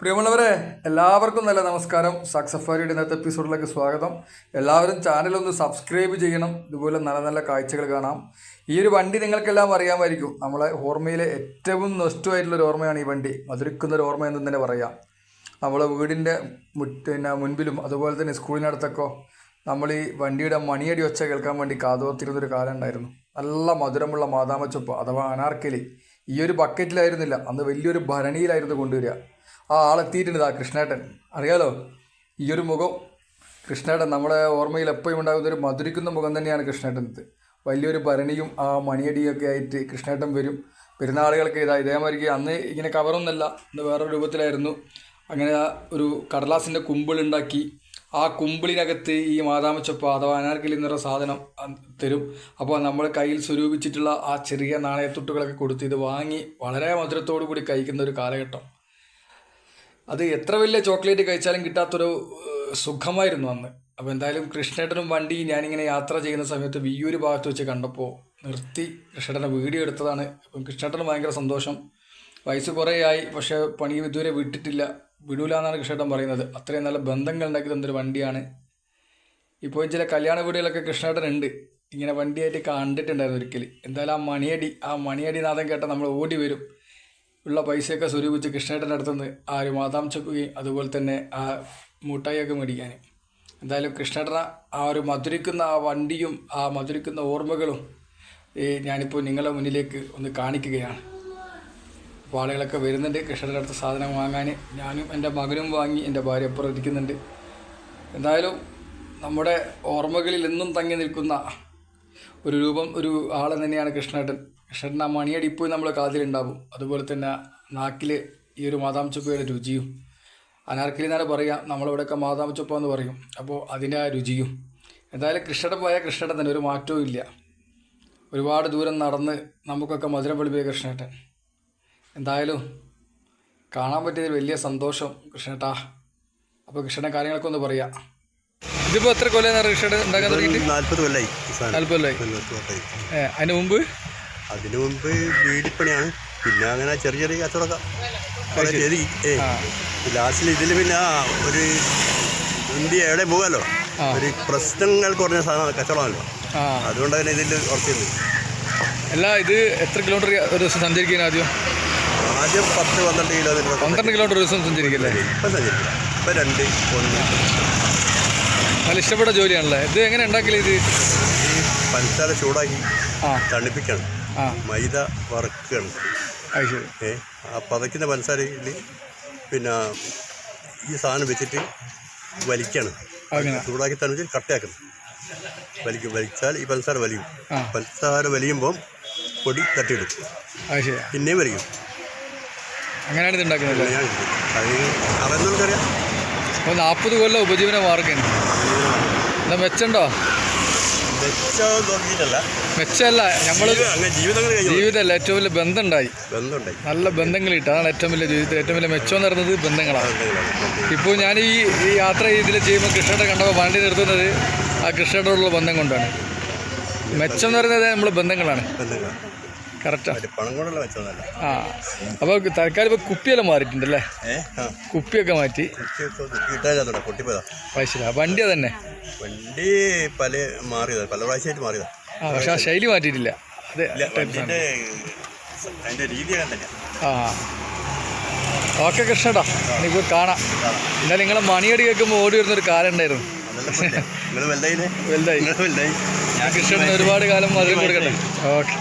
പ്രിയമുള്ളവരെ എല്ലാവർക്കും നല്ല നമസ്കാരം. സക്സഫാരിയുടെ ഇന്നത്തെ എപ്പിസോഡിലേക്ക് സ്വാഗതം. എല്ലാവരും ചാനലൊന്ന് സബ്സ്ക്രൈബ് ചെയ്യണം. ഇതുപോലെ നല്ല നല്ല കാഴ്ചകൾ കാണാം. ഈ ഒരു വണ്ടി നിങ്ങൾക്കെല്ലാം അറിയാമായിരിക്കും. നമ്മളെ ഓർമ്മയിലെ ഏറ്റവും നഷ്ടമായിട്ടുള്ളൊരു ഓർമ്മയാണ് ഈ വണ്ടി. മധുരിക്കുന്നൊരു ഓർമ്മ എന്ന് തന്നെ പറയാം. നമ്മളെ വീടിന്റെ പിന്നെ മുൻപിലും അതുപോലെ തന്നെ സ്കൂളിനടുത്തൊക്കെ നമ്മൾ ഈ വണ്ടിയുടെ മണിയടി ഒച്ച കേൾക്കാൻ വേണ്ടി കാതോർത്തിരുന്നൊരു കാലം ഉണ്ടായിരുന്നു. നല്ല മധുരമുള്ള മാതാമച്ചൊപ്പ് അഥവാ അനാർക്കലി ഈ ഒരു ബക്കറ്റിലായിരുന്നില്ല അന്ന് വലിയൊരു ഭരണിയിലായിരുന്നു കൊണ്ടുവരിക. ആ ആളെത്തിയിട്ടുണ്ട് ആ കൃഷ്ണേട്ടൻ. അറിയാലോ? ഈ ഒരു മുഖം. കൃഷ്ണേട്ടൻ നമ്മുടെ ഓർമ്മയിൽ എപ്പോഴും ഉണ്ടാകുന്ന ഒരു മധുരിക്കുന്ന മുഖം തന്നെയാണ് കൃഷ്ണേട്ടനത് വലിയൊരു ഭരണിയും ആ മണിയടിയൊക്കെ ആയിട്ട് കൃഷ്ണേട്ടൻ വരും. പെരുന്നാളുകൾക്ക് ഇതാ ഇതേമാതിരിക്ക് അന്ന് ഇങ്ങനെ കവറൊന്നല്ല ഇന്ന് വേറൊരു രൂപത്തിലായിരുന്നു. അങ്ങനെ ഒരു കടലാസിന്റെ കുമ്പിളുണ്ടാക്കി ആ കുമ്പിളിനകത്ത് ഈ മാതാമച്ചപ്പ അഥവാ അനാർക്കലി എന്നൊരു സാധനം തരും. അപ്പോൾ നമ്മൾ കയ്യിൽ സ്വരൂപിച്ചിട്ടുള്ള ആ ചെറിയ നാണയത്തുട്ടുകളൊക്കെ കൊടുത്ത് ഇത് വാങ്ങി വളരെ മധുരത്തോടു കൂടി കഴിക്കുന്ന ഒരു കാലഘട്ടം. അത് എത്ര വലിയ ചോക്ലേറ്റ് കഴിച്ചാലും കിട്ടാത്തൊരു സുഖമായിരുന്നു അന്ന്. അപ്പോൾ എന്തായാലും കൃഷ്ണേട്ടനും വണ്ടി ഞാനിങ്ങനെ യാത്ര ചെയ്യുന്ന സമയത്ത് വിയ്യൂര് ഭാഗത്ത് വെച്ച് കണ്ടപ്പോൾ നിർത്തി കൃഷ്ണേട്ടനെ വീഡിയോ എടുത്തതാണ്. അപ്പം കൃഷ്ണേട്ടന് ഭയങ്കര സന്തോഷം. വയസ്സ് കുറേ ആയി പക്ഷേ പണി ഇതുവരെ വിട്ടിട്ടില്ല. വിടൂല എന്നാണ് കൃഷ്ണേട്ടൻ പറയുന്നത്. അത്രയും നല്ല ബന്ധങ്ങൾ ഉണ്ടാക്കി തന്നൊരു വണ്ടിയാണ്. ഇപ്പോൾ ചില കല്യാണ വീടുകളൊക്കെ കൃഷ്ണേട്ടൻ ഉണ്ട് ഇങ്ങനെ വണ്ടിയായിട്ട് കണ്ടിട്ടുണ്ടായിരുന്നു ഒരിക്കൽ എന്തായാലും ആ മണിയടി ആ മണിയടി നാദം കേട്ടാൽ നമ്മൾ ഓടി വരും. ഉള്ള പൈസയൊക്കെ സ്വരൂപിച്ച് കൃഷ്ണേട്ടന്റെ അടുത്തുനിന്ന് ആ ഒരു മാതാം ചൊക്കുകയും അതുപോലെ തന്നെ ആ മുട്ടായിയൊക്കെ മേടിക്കാൻ. എന്തായാലും കൃഷ്ണേട്ടന ആ ഒരു മധുരിക്കുന്ന ആ വണ്ടിയും ആ മധുരിക്കുന്ന ഓർമ്മകളും ഈ ഞാനിപ്പോൾ നിങ്ങളുടെ മുന്നിലേക്ക് ഒന്ന് കാണിക്കുകയാണ്. അപ്പോൾ ആളുകളൊക്കെ വരുന്നുണ്ട്. കൃഷ്ണന്റെ അടുത്ത് സാധനം വാങ്ങാൻ ഞാനും എന്റെ മകനും വാങ്ങി എന്റെ ഭാര്യ അപ്പുറം ഇരിക്കുന്നുണ്ട്. എന്തായാലും നമ്മുടെ ഓർമ്മകളിൽ എന്നും തങ്ങി നിൽക്കുന്ന ഒരു രൂപം ഒരു ആളെ തന്നെയാണ് കൃഷ്ണേട്ടൻ. കൃഷ്ണേട്ടൻ ആ മണിയടിപ്പും നമ്മൾ നമ്മളെ കാതിലുണ്ടാവും. അതുപോലെ തന്നെ നാക്കിൽ ഈ ഒരു മാതാം ചുപ്പയുടെ രുചിയും. അനാർക്കലി എന്നാണ് പറയുക നമ്മളിവിടെയൊക്കെ മാതാം ചുപ്പ എന്ന് പറയും. അപ്പോൾ അതിന്റെ ആ രുചിയും. എന്തായാലും കൃഷ്ണയുടെ പോയാൽ കൃഷ്ണയുടെ തന്നെ ഒരു മാറ്റവും ഇല്ല. ഒരുപാട് ദൂരം നടന്ന് നമുക്കൊക്കെ മധുരം വെളുപ്പിയ കൃഷ്ണേട്ടൻ. എന്തായാലും കാണാൻ പറ്റിയതിൽ വലിയ സന്തോഷം കൃഷ്ണേട്ടാ. അപ്പോൾ കൃഷ്ണന്റെ കാര്യങ്ങളൊക്കെ ഒന്ന് പറയാം. ഇതിപ്പോൾ എത്ര കൊല്ലം കൃഷ്ണൻ നാല്പത് കൊല്ലായി. നാൽപ്പത് കൊല്ലായി. അതിന് മുമ്പ്? അതിനു മുമ്പ് വീടിപ്പണിയാണ്. പിന്നെ അങ്ങനെ ചെറിയ ചെറിയ കച്ചവടമൊക്കെ ചെയ്ത് ഏ ലാസ്റ്റിൽ ഇതിൽ പിന്നെ ഒരു ഇന്ത്യ എവിടെ പോകാമല്ലോ ഒരു പ്രശ്നങ്ങൾ കുറഞ്ഞ സാധനം കച്ചവടമല്ലോ. അതുകൊണ്ട് തന്നെ ഇതിൽ ഉറച്ചിരുന്നു. അല്ല ഇത് എത്ര കിലോമീറ്റർ ഒരു ദിവസം സഞ്ചരിക്കാൻ ആദ്യം? ആദ്യം പത്ത് പന്ത്രണ്ട് കിലോമീറ്റർ പന്ത്രണ്ട് കിലോമീറ്റർ ഒരു ദിവസം സഞ്ചരിക്കില്ലേ? ഇപ്പം സഞ്ചരിക്കില്ല ഇപ്പം രണ്ട് ഒന്ന്. നല്ല ഇഷ്ടപ്പെട്ട ജോലിയാണല്ലേ? ഇത് എങ്ങനെ ഉണ്ടാക്കില്ല ഇത്? ഈ പഞ്ചസാര ചൂടാക്കി തണുപ്പിക്കണം. മൈദ വറുക്കുകയാണ്. ഏ ആ പതയ്ക്കുന്ന പഞ്ചസാരയിൽ പിന്നെ ഈ സാധനം വെച്ചിട്ട് വലിക്കണം. ചൂടാക്കി തന്നെ തണിച്ച് കട്ടയാക്കണം. വലിക്കും. വലിച്ചാൽ ഈ പഞ്ചസാര വലിയും. പഞ്ചസാര വലിയുമ്പം പൊടി തട്ടിയിടും. പിന്നെയും വലിക്കും അങ്ങനെയാണ് ഇത് ഉണ്ടാക്കുന്നത് അപ്പോൾ നാൽപ്പത് കൊല്ലം ഉപജീവന മാർഗം എന്താ മെച്ചുണ്ടോ മെച്ചമല്ല നമ്മൾ ജീവിതമല്ല ഏറ്റവും വലിയ ബന്ധമുണ്ടായി. നല്ല ബന്ധങ്ങൾ കിട്ടുക അതാണ് ഏറ്റവും വലിയ ജീവിതത്തിൽ ഏറ്റവും വലിയ മെച്ചം എന്ന് പറയുന്നത് ബന്ധങ്ങളാണ്. ഇപ്പൊ ഇപ്പോൾ ഞാൻ ഈ ഈ യാത്ര ഇതിൽ ചെയ്യുമ്പോൾ കൃഷ്ണയുടെ കണ്ടപ്പോൾ വണ്ടി നിർത്തുന്നത് ആ കൃഷ്ണയോടുള്ള ബന്ധം കൊണ്ടാണ്. മെച്ചം എന്ന് പറയുന്നത് നമ്മൾ ബന്ധങ്ങളാണ്. കറക്റ്റാണ് മറ്റേ പണം കൊണ്ടുള്ള മെച്ചമൊന്നുമല്ല ആ അപ്പോൾ തൽക്കാലം ഇപ്പോൾ കുപ്പിയെല്ലാം മാറിയിട്ടുണ്ടല്ലേ? കുപ്പിയൊക്കെ മാറ്റി. പൊട്ടിപ്പോയതാ. പൈസ വണ്ടി അതന്നെ? വണ്ടി പല മാറിയതാ പല പ്രാവശ്യമായിട്ട് മാറിയതാ. ആ പക്ഷെ ആ ശൈലി മാറ്റിയിട്ടില്ല. അതെ രീതി ആ. ഓക്കെ കൃഷ്ണടാ എനിക്ക് കാണാം. എന്നാൽ നിങ്ങളെ മണിയടി കേൾക്കുമ്പോൾ ഓടി വരുന്നൊരു കാലം ഉണ്ടായിരുന്നു. വലുതായി. ഞാൻ കൃഷ്ണൻ ഒരുപാട് കാലം മധുരം കൊടുക്കട്ടെ. ഓക്കെ.